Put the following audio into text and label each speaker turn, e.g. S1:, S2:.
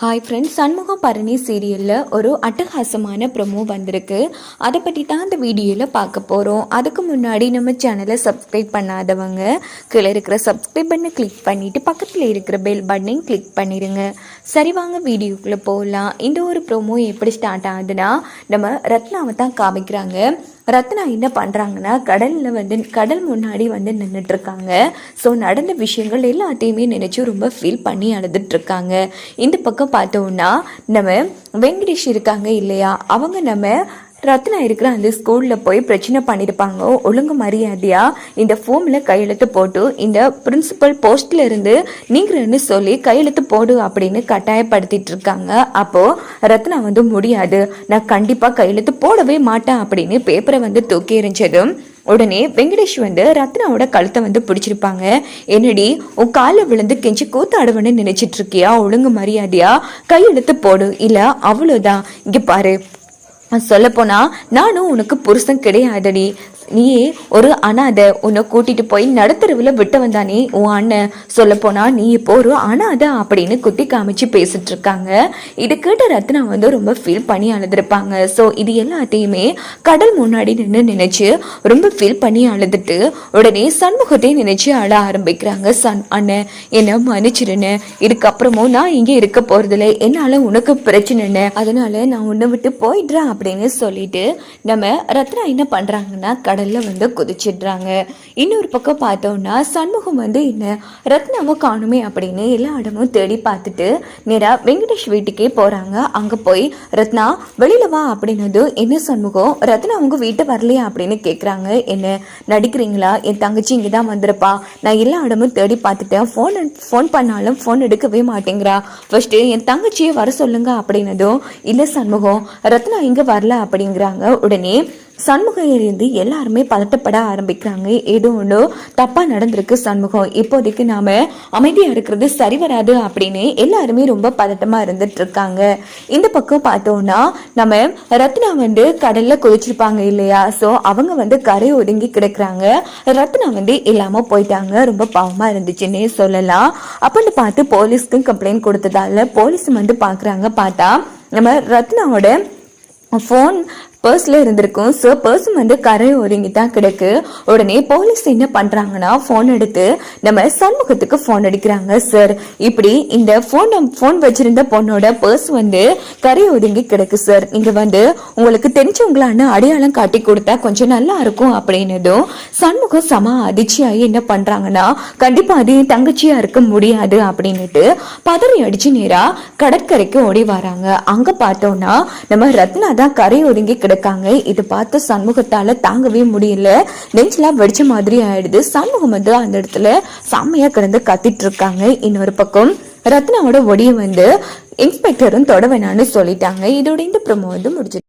S1: Hi friends Shanmugam Bharani சீரியலில் ஒரு அட்டகாசமான ப்ரொமோ வந்திருக்கு. அதை பற்றி தான் அந்த வீடியோவில் பார்க்க போகிறோம் அதுக்கு முன்னாடி நம்ம சேனலை சப்ஸ்கிரைப் பண்ணாதவங்க கீழே இருக்கிற சப்ஸ்கிரைப் பண்ணை கிளிக் பண்ணிவிட்டு பக்கத்தில் இருக்கிற பெல் பட்டனையும் கிளிக் பண்ணிடுங்க சரி வாங்க வீடியோக்குள்ளே போகலாம் இந்த ஒரு ப்ரொமோ எப்படி ஸ்டார்ட் ஆகுதுன்னா நம்ம ரத்னாவை தான் காமிக்கிறாங்க. ரத்னா என்ன பண்ணுறாங்கன்னா கடலில் வந்து கடல் முன்னாடி வந்து நின்றுட்டுருக்காங்க ஸோ நடந்த விஷயங்கள் எல்லாத்தையுமே நினச்சி ரொம்ப ஃபீல் பண்ணி அழுதுட்டு இருக்காங்க இந்த பக்கம் பார்த்தோம்னா நம்ம வெங்கடேஷ் இருக்காங்க இல்லையா? அவங்க நம்ம ரத்னா இருக்கிற அந்த ஸ்கூலில் போய் பிரச்சனை பண்ணியிருப்பாங்க ஒழுங்கு மரியாதையாக இந்த ஃபோமில் கையெழுத்து போட்டு இந்த பிரின்சிபல் போஸ்ட்ல இருந்து நீங்கிறன்னு சொல்லி கையெழுத்து போடு அப்படின்னு கட்டாயப்படுத்திட்டு இருக்காங்க. அப்போது ரத்னா வந்து முடியாது. நான் கண்டிப்பாக கையெழுத்து போடவே மாட்டேன் அப்படின்னு பேப்பரை வந்து தூக்கி எறிஞ்சதும் உடனே வெங்கடேஷ் வந்து ரத்னாவோட கழுத்தை வந்து பிடிச்சிருப்பாங்க. என்னடி உன் காலை விழுந்து கெஞ்சி கூத்தாடுவன்னு நினைச்சிட்டு இருக்கியா? ஒழுங்கு மரியாதையா? கையெழுத்து போடு. இல்லை அவ்வளோதான் இங்கே பாரு சொல்லப்போனா நானும் உனக்கு புருஷன் கிடையாதடி. நீயே ஒரு அனாதை உன்னை கூட்டிட்டு போய் நடுத்தருவில் விட்டு வந்தானே உன் அண்ணன் சொல்லப்போனா நீ இப்போ ஒரு அனாதை அப்படின்னு குத்தி காமிச்சு பேசிட்டு இருக்காங்க. இது கேட்ட ரத்னா வந்து ரொம்ப ஃபீல் பண்ணி அழுதுருப்பாங்க. ஸோ இது எல்லாத்தையுமே கடல் முன்னாடி நின்று நினைச்சு ரொம்ப ஃபீல் பண்ணி அழுதுட்டு உடனே சண்முகத்தை நினைச்சு அழ ஆரம்பிக்கிறாங்க. சன் அண்ணன் என்ன மன்னிச்சிருன்னு இதுக்கப்புறமும் நான் இங்கே இருக்க போறதில்ல. என்னால உனக்கு பிரச்சனைன்னு அதனால நான் உன்னை விட்டு போயிடுறேன் அப்படின்னு சொல்லிட்டு நம்ம ரத்னா என்ன பண்றாங்கன்னா கடலில் வந்து குதிச்சிடுறாங்க. இன்னொரு பக்கம் பார்த்தோம்னா சண்முகம் வந்து என்ன ரத்னமும் காணுமே அப்படின்னு எல்லா இடமும் தேடி பார்த்துட்டு நேராக வெங்கடேஷ் வீட்டுக்கே போகிறாங்க அங்கே போய் ரத்னா வெளியில வா அப்படின்னது என்ன சண்முகம் ரத்னா அவங்க வீட்டை வரலையா? அப்படின்னு கேட்குறாங்க என்ன நடிக்கிறீங்களா? என் தங்கச்சி இங்கே தான் வந்திருப்பா. நான் எல்லா இடமும் தேடி பார்த்துட்டேன். ஃபோன் ஃபோன் பண்ணாலும் ஃபோன் எடுக்கவே மாட்டேங்கிறா. ஃபர்ஸ்ட்டு என் தங்கச்சியை வர சொல்லுங்க அப்படின்னதும் இல்லை சண்முகம் ரத்னா இங்கே வரல அப்படிங்கிறாங்க. உடனே சண்முகையிலிருந்து எல்லாருமே பதட்டப்பட ஆரம்பிக்கிறாங்க. ஏதோ ஒன்று தப்பாக நடந்திருக்கு சண்முகம். இப்போதைக்கு நாம் அமைதியாக இருக்கிறது சரி வராது அப்படின்னு எல்லாருமே ரொம்ப பதட்டமாக இருந்துட்டு இருக்காங்க இந்த பக்கம் பார்த்தோம்னா நம்ம ரத்னா வந்து கடலில் குதிச்சிருப்பாங்க இல்லையா? ஸோ அவங்க வந்து கரை ஒதுங்கி கிடக்குறாங்க. ரத்னா வந்து இல்லாமல் போயிட்டாங்க. ரொம்ப பாவமாக இருந்துச்சுன்னே சொல்லலாம். அப்படின்னு பார்த்து போலீஸ்க்கும் கம்ப்ளைண்ட் கொடுத்ததால போலீஸ் வந்து பார்க்குறாங்க பார்த்தா நம்ம ரத்னாவோட ஃபோன் பர்ஸில் இருந்திருக்கும். ஸோ பர்ஸ் வந்து கரை ஒதுங்கி தான் கிடக்கு. உடனே போலீஸ் என்ன பண்ணுறாங்கன்னா ஃபோன் எடுத்து நம்ம சண்முகத்துக்கு ஃபோன் அடிக்கிறாங்க சார் இப்படி இந்த ஃபோன் ஃபோன் வச்சிருந்த பொண்ணோட பர்ஸ் வந்து கரை ஒதுங்கி கிடக்கு சார் நீங்கள் வந்து உங்களுக்கு தெரிஞ்சவங்களான அடையாளம் காட்டி கொடுத்தா கொஞ்சம் நல்லா இருக்கும் அப்படின்னதும் சண்முகம் சம அதிர்ச்சியாகி என்ன பண்ணுறாங்கன்னா கண்டிப்பாக அது என் தங்கச்சியாக இருக்க முடியாது அப்படின்னுட்டு பதறி அடிச்சு நேராக கடற்கரைக்கு ஓடி வராங்க. அங்கே பார்த்தோன்னா நம்ம ரத்னா தான் கரை ஒதுங்கி கிடக்காங்க இது பார்த்து சண்முகத்தால தாங்கவே முடியல. நெஞ்செல்லாம் வெடிச்ச மாதிரி ஆயிடுது. சண்முகம் வந்து அந்த இடத்துல செம்மையா கிடந்து கத்திட்டு இருக்காங்க. இன்னொரு பக்கம் ரத்னாவோட ஒடியை வந்து இன்ஸ்பெக்டரும் தொட வேணான்னு சொல்லிட்டாங்க. இதோட இந்த ப்ரமோ வந்து முடிஞ்சு